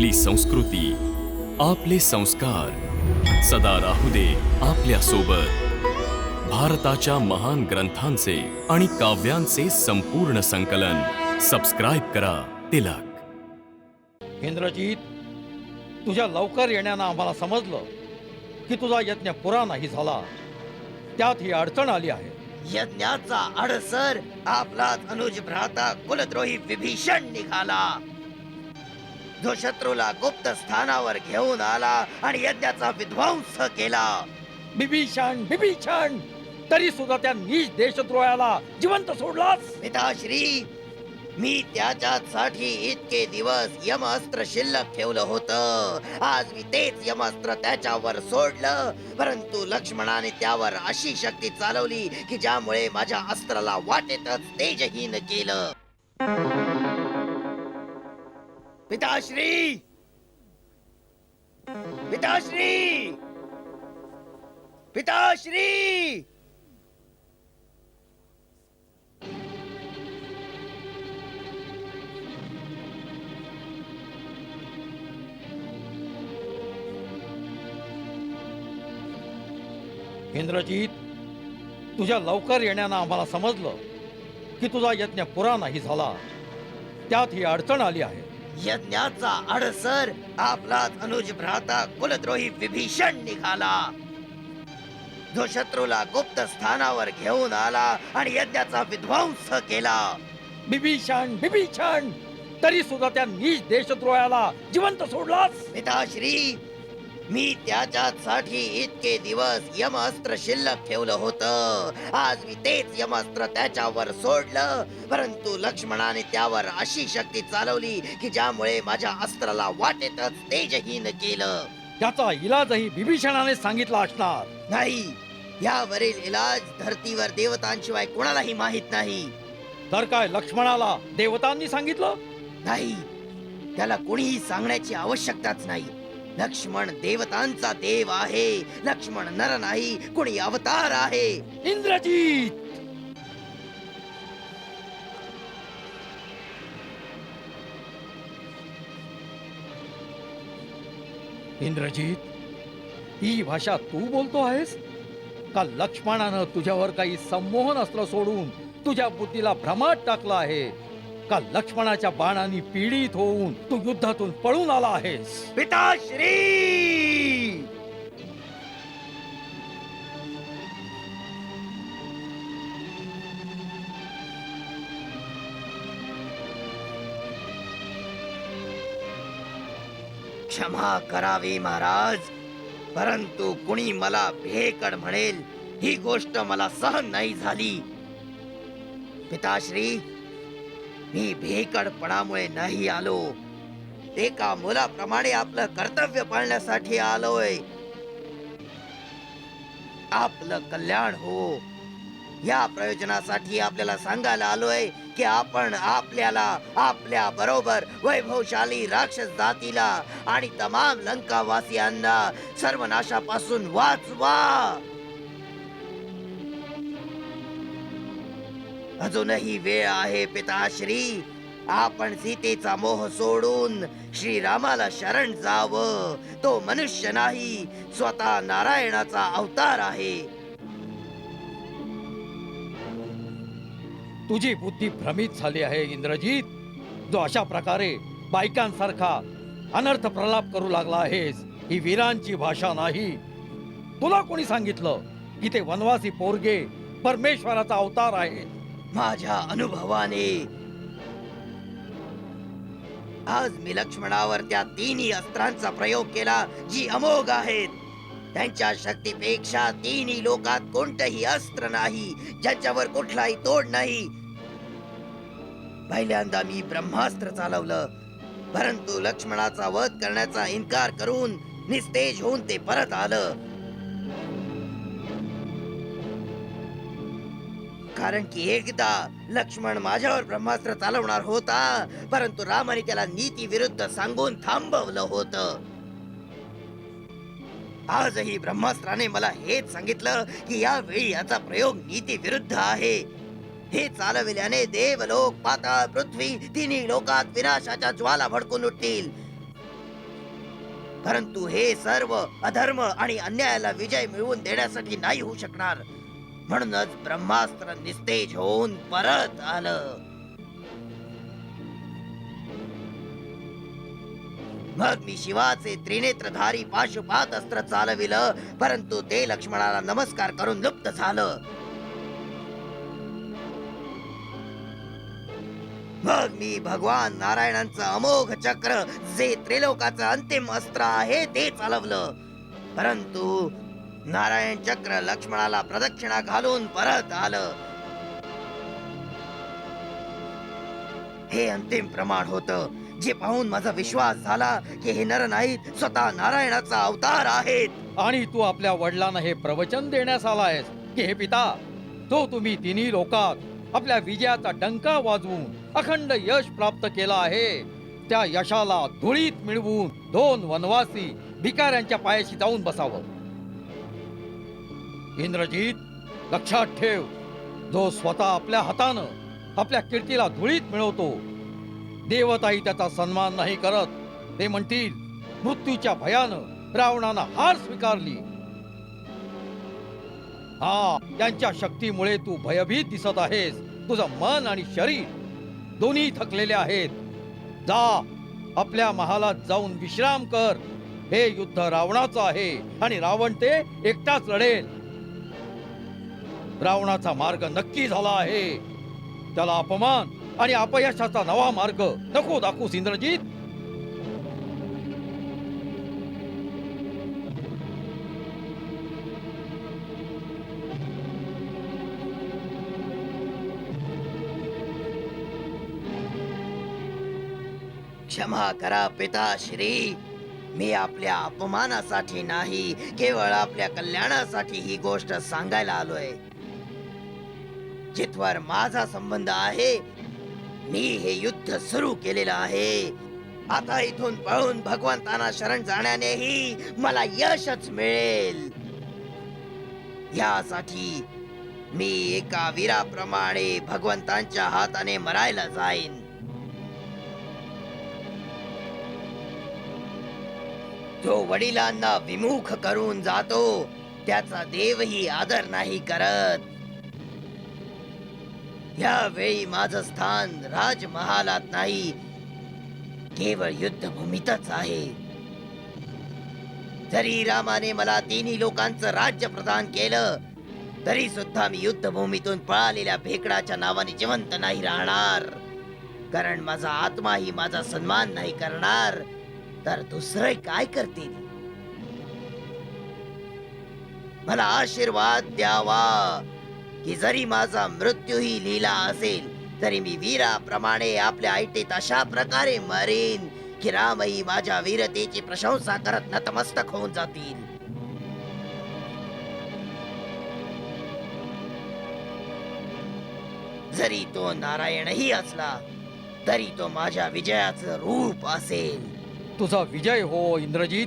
आपली संस्कृती आपले संस्कार. सदा राहू दे आपल्यासोबत भारताच्या महान ग्रंथांचे आणि काव्यांचे संपूर्ण संकलन. सबस्क्राईब करा तिलक. इंद्रजीत तुझ्या लवकर येण्यानं आम्हाला समजलं की तुझा यज्ञ पुरा नाही झाला. त्यात ही अडचण आली आहे. यज्ञाचा अडसर आपलाच अनुज भ्राता कुलद्रोही विभीषण निघाला. जो शत्रूला गुप्त स्थानावर घेऊन आला आणि यज्ञाचा विध्वंस केला. बिभीषण बिभीषण! तरी सुद्धा त्या नीच देशद्रोहाला जिवंत सोडलास? पिताश्री मी त्याच्यासाठी इतके दिवस यमअस्त्र शिल्लक ठेवलं होतं. आज मी तेच यमअस्त्र त्याच्यावर सोडलं. परंतु लक्ष्मणाने त्यावर अशी शक्ती चालवली की ज्यामुळे माझ्या अस्त्राला वाटेतच तेजहीन केलं. पिताश्री! पिताश्री! पिताश्री! इंद्रजीत तुझ्या लवकर येण्यानं आम्हाला समजलं की तुझा यज्ञ पुरा नाही झाला. त्यात ही अडचण आली आहे. यज्ञाचा अडसर आपलाच अनुज भ्राता कुलद्रोही विभीषण निघाला. जो शत्रूला गुप्त स्थानावर घेऊन आला आणि यज्ञाचा विध्वंस केला. बिभीषण बिभीषण तरी सुद्धा त्या नीच देशद्रोहाला जिवंत सोडलास? पिताश्री मी त्याच्यासाठी इतके दिवस यमअस्त्र शिल्लक ठेवलं होतं. आज मी तेच यमअस्त्र त्याच्यावर सोडलं. परंतु लक्ष्मणाने त्यावर अशी शक्ती चालवली की ज्यामुळे माझ्या अस्त्राला वाटेतच तेजहीन केलं. त्याचा इलाजही बिभीषणाने सांगितला असणार. नाही यावरील इलाज धर्तीवर देवतांशिवाय कोणालाही माहीत नाही. तर काय लक्ष्मणाला देवतांनी सांगितलं? नाही त्याला कोणीही सांगण्याची आवश्यकताच नाही. लक्ष्मण देवतांचा देव आहे. लक्ष्मण नर नाही कोणी अवतार आहे. इंद्रजीत! इंद्रजीत ही भाषा तू बोलतो आहेस? का लक्ष्मणानं तुझ्यावर काही संमोहन अस्त्र सोडून तुझ्या बुद्धीला भ्रमात टाकलं आहे? का लक्ष्मणाच्या बाणांनी पीडित होऊन तू युद्धातून पळून आला आहेस. पिताश्री क्षमा करावी महाराज. परंतु कुणी मला भेकड म्हणेल ही गोष्ट मला सहन नाही झाली. पिताश्री मी भेकडपणामुळे नाही आलो. एका मुलाप्रमाणे आपलं कर्तव्य पाळण्यासाठी आलोय. आपलं कल्याण हो. या प्रयोजनासाठी आपल्याला सांगायला आलोय की आपण आपल्याला आपल्या बरोबर वैभवशाली राक्षस जातीला आणि तमाम लंकावासियांना सर्वनाशापासून वाचवा. अजूनही वेळ आहे पिताश्री. आपण सीतेचा मोह सोडून श्रीरामाला शरण जावं. तो मनुष्य नाही स्वतः नारायणाचा अवतार आहे. तुझी बुद्धी भ्रमित झाली आहे इंद्रजीत. जो अशा प्रकारे बायकांसारखा अनर्थ प्रलाप करू लागला आहेस ही वीरांची भाषा नाही. तुला कोणी सांगितलं की ते वनवासी पोरगे परमेश्वराचा अवतार आहे माझ्या अनुभवाने. आज मी लक्ष्मणावर त्या तिन्ही अस्त्रांचा प्रयोग केला जी अमोघ आहेत. त्यांच्या शक्तीपेक्षा तिन्ही लोकात कोणतंही अस्त्र नाही ज्यांच्यावर कुठलाही तोड नाही. पहिल्यांदा मी ब्रह्मास्त्र चालवलं परंतु लक्ष्मणाचा वध करण्याचा इन्कार करून निस्तेज होऊन ते परत आलं. कारण की एकदा लक्ष्मण माझ्यावर ब्रह्मास्त्र चालवणार होता परंतु रामाने त्याला नीती विरुद्ध सांगून थांबवलं होत. आजही ब्रह्मास्त्राने मला हेच सांगितलं की यावेळी याचा प्रयोग नीती विरुद्ध आहे. हे चालविल्याने देवलोक पाताळ पृथ्वी तिन्ही लोकात विनाशाच्या ज्वाला भडकून उठतील. परंतु हे सर्व अधर्म आणि अन्यायाला विजय मिळवून देण्यासाठी नाही होऊ शकणार. म्हणूनच ब्रह्मास्त्र निस्तेज होऊन परत आलं. मग मी शिवाचे त्रिनेत्रधारी पाशुपात अस्त्र चालविलं परंतु ते लक्ष्मणाला नमस्कार करून लुप्त झालं. मग मी भगवान नारायणांचं अमोघ चक्र जे त्रिलोकाचं अंतिम अस्त्र आहे ते चालवलं. परंतु नारायण चक्र लक्ष्मणाला प्रदक्षिणा घालून परत आलं. हे अंतिम प्रमाण होतं जे पाहून माझा विश्वास झाला की हे नर नाहीत स्वतः नारायणाचा अवतार आहेत. आणि तू आपल्या वडिलांना हे प्रवचन देण्यास आलायस. की हे पिता तो तुम्ही तिन्ही लोकात आपल्या विजयाचा डंका वाजवून अखंड यश प्राप्त केला आहे. त्या यशाला धुळीत मिळवून दोन वनवासी भिकाऱ्यांच्या पायाशी जाऊन बसावं. इंद्रजीत लक्षात ठेव जो स्वतः आपल्या हातानं आपल्या कीर्तीला धुळीत मिळवतो. देवताही त्याचा सन्मान नाही करत ते म्हणतील मृत्यूच्या भयानं रावणानं हार स्वीकारली. हा त्यांच्या शक्तीमुळे तू भयभीत दिसत आहेस तुझं मन आणि शरीर दोन्ही थकलेले आहेत. जा आपल्या महालात जाऊन विश्राम कर. हे युद्ध रावणाचं आहे आणि रावण ते एकटाच लढेल. रावणाचा मार्ग नक्की झाला आहे. त्याला अपमान आणि अपयशाचा नवा मार्ग नको दाखवूस इंद्रजीत. क्षमा करा पिताश्री मी आपल्या अपमानासाठी नाही केवळ आपल्या कल्याणासाठी ही गोष्ट सांगायला आलोय. जिथवर माझा संबंध आहे मी हे युद्ध सुरू केलेलं आहे. आता इथून पळून भगवंतांना शरण जाण्यानेही मला यशच मिळेल. यासाठी मी एका वीराप्रमाणे भगवंतांच्या हाताने मरायला जाईन. जो वडिलांना विमुख करून जातो त्याचा देवही आदर नाही करत. यावेळी माझं स्थान राजमहालात नाही. केवळ युद्धभूमीतच आहे. जरी रामाने मला तिन्ही लोकांचं राज्य प्रदान केलं तरी सुद्धा मी युद्धभूमीतून पळालेल्या भेकडाच्या नावाने जिवंत नाही राहणार. कारण माझा आत्माही माझा सन्मान नाही करणार तर दुसरे काय करतील? मला आशीर्वाद द्यावा. की जरी माझा मृत्यूही लिहिला असेल तरी मी वीराप्रमाणे आपल्या ऐटीत अशा प्रकारे मरेन की रामही माझ्या वीरतेची प्रशंसा करत नतमस्तक होऊन जातील. जरी तो नारायणही असला तरी तो माझ्या विजयाचं रूप असेल. तुझा विजय हो इंद्रजीत.